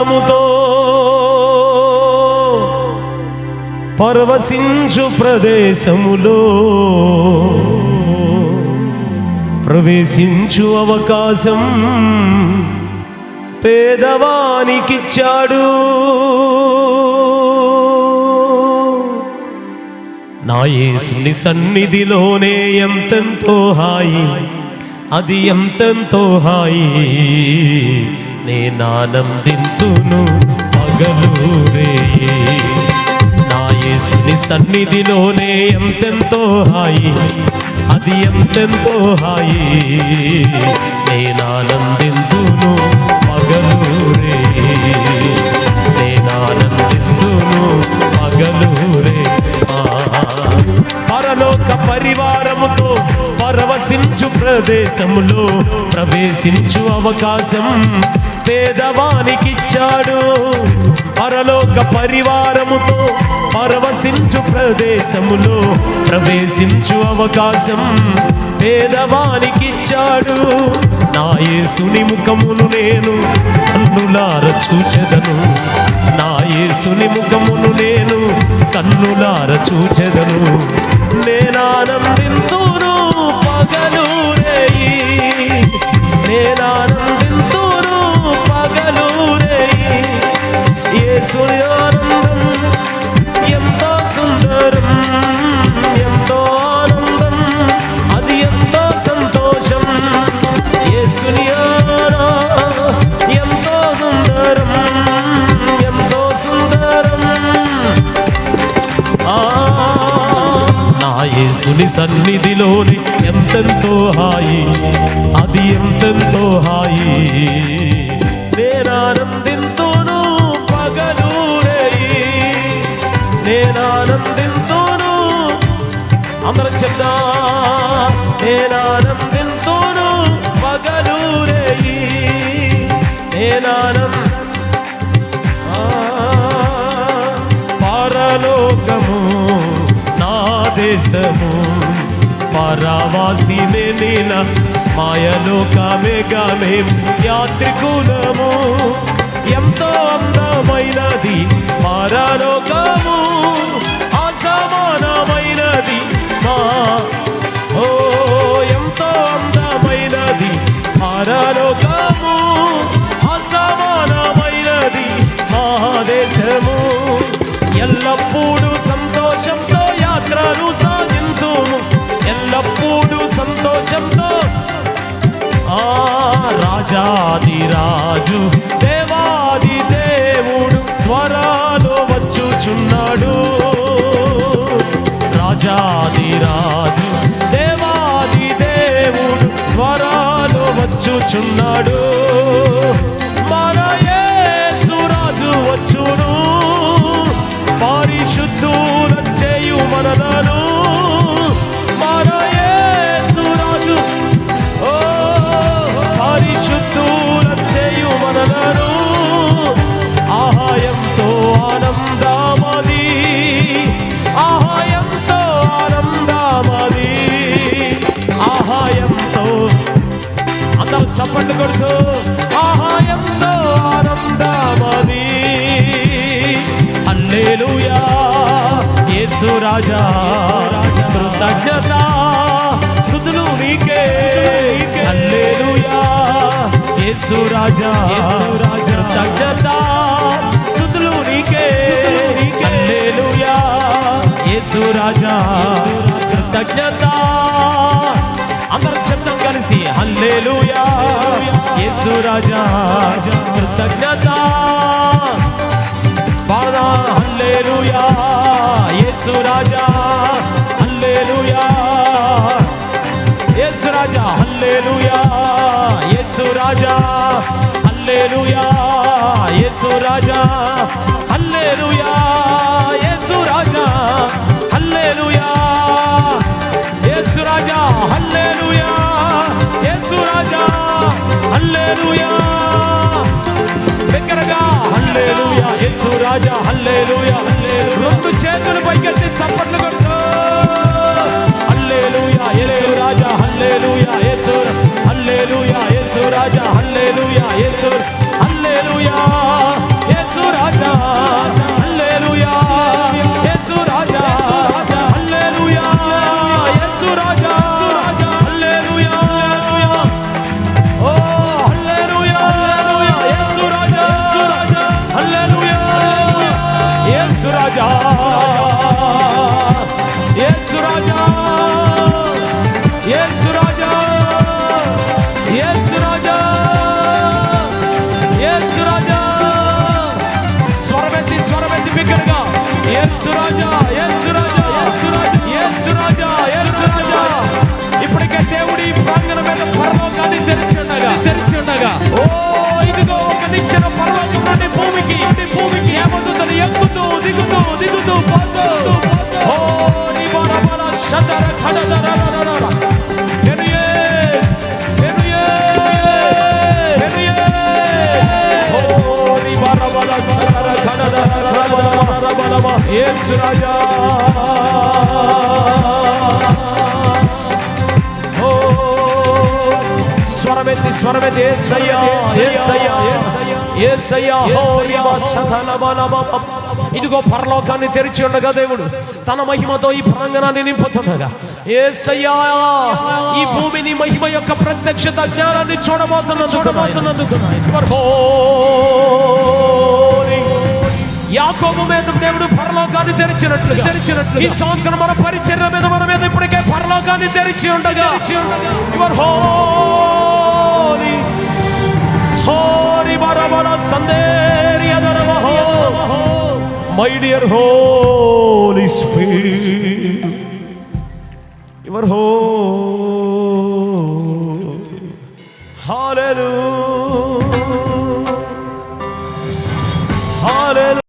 నామముతో పరవశించు ప్రదేశములో ప్రవేశించు అవకాశం పేదవానికిచ్చాడు. నా యేసుని సన్నిధిలోనే ఎంతెంతో హాయి అది ఎంతెంతో హాయి. నేనానందింతును పగలూరే నా యేసుని సన్నిధిలోనే ఎంతెంతో హాయి అది ఎంతెంతో హాయి. నేనానందింతును పగలూరే నేనానందింతును పగలూరే ఆ. పరలోక పరివారముతో పరవశించు ప్రదేశములో ప్రవేశించు అవకాశం పేదవానికిచ్చాడు పరలోక పరివారముతో పరవశించు ప్రదేశములో ప్రవేశించు అవకాశం పేదవానికిచ్చాడు నా యేసుని ముఖమును నేను కన్నులార చూచెదను. నా యేసుని ముఖమును నేను కన్నులార చూచెదను. నేనానందింతును పగలు రేయి నేనా యేసుని ఆనందం సుందరం ఎంతో ఆనందం అది ఎంతో సంతోషం. యేసుని ఆరా ఎంతో సుందరం ఎంతో సుందరం. నా యేసుని సన్నిధిలోని ఎంతెంతో హాయి అది ఎంతెంతో హాయి. అందరం చెప్దా. నేనానందింతును పగలు రేయి నేనానం పరలోకము నా దేశము. పరవాసినే నేన మాయలోకమే గామేం యాత్రికులము. ఎంతో అందమైనది పరలోకము. Oh. యేసు రాజా కృతజ్ఞత స్తుతులు నీకే హల్లెలూయా యేసు రాజా కృతజ్ఞత స్తుతులు నీకే హల్లెలూయా యేసు రాజా కృతజ్ఞత అందరూ చెప్తాం కలిసి హల్లెలూయా యేసు రాజా కృతజ్ఞత। యేసు రాజా హల్లెలూయా. యేసు రాజా హల్లెలూయా. యేసు రాజా హల్లెలూయా. యేసు రాజా హల్లెలూయా. యేసు రాజా హల్లెలూయా. యేసు రాజా హల్లెలూయా. యేసు రాజా హల్లెలూయా. దగ్గరగా హల్లెలూయా. యేసు రాజా హల్లెలూయా. రెండు చేతులు పైకెత్తి చప్పట్లు కొట్టు. హల్లేలుయా యేసు రాజా హల్లేలుయా యేసు హల్లేలుయా యేసు రాజా హల్లేలుయా యేసు హల్లేలుయా యేసు రాజా హల్లేలుయా యేసు రాజా హల్లేలుయా యేసు రాజా राजा Yes, స్వరమెత్తి స్వరమెత్తి ఎస్ అయ్యా ఎస్ అయ్యా ఎస్ అయ్యా హోరి మా సథన బలమ ఇదిగో పరలోకాన్ని తెరిచి ఉండగా దేవుడు తన మహిమతో ఈ ప్రాంగణాన్ని నింపుతుండగా యేసయ్యా ఈ భూమిని మహిమ యొక్క ప్రత్యక్షత జ్ఞానాన్ని చూడబోతున్నందుకు చూడబోతున్నందుకు యాకోబు మీద దేవుడు పరలోకాన్ని తెరిచినట్లు తెరిచినట్లు ఈ సంవత్సరం మన పరిచర్య మీద మన మీద ఇప్పటికే పరలోకాన్ని తెరిచి ఉండగా. యువర్ హోలీ హోరి బరబర సందేరి అదరవహో. మై மை டியர் ஹோ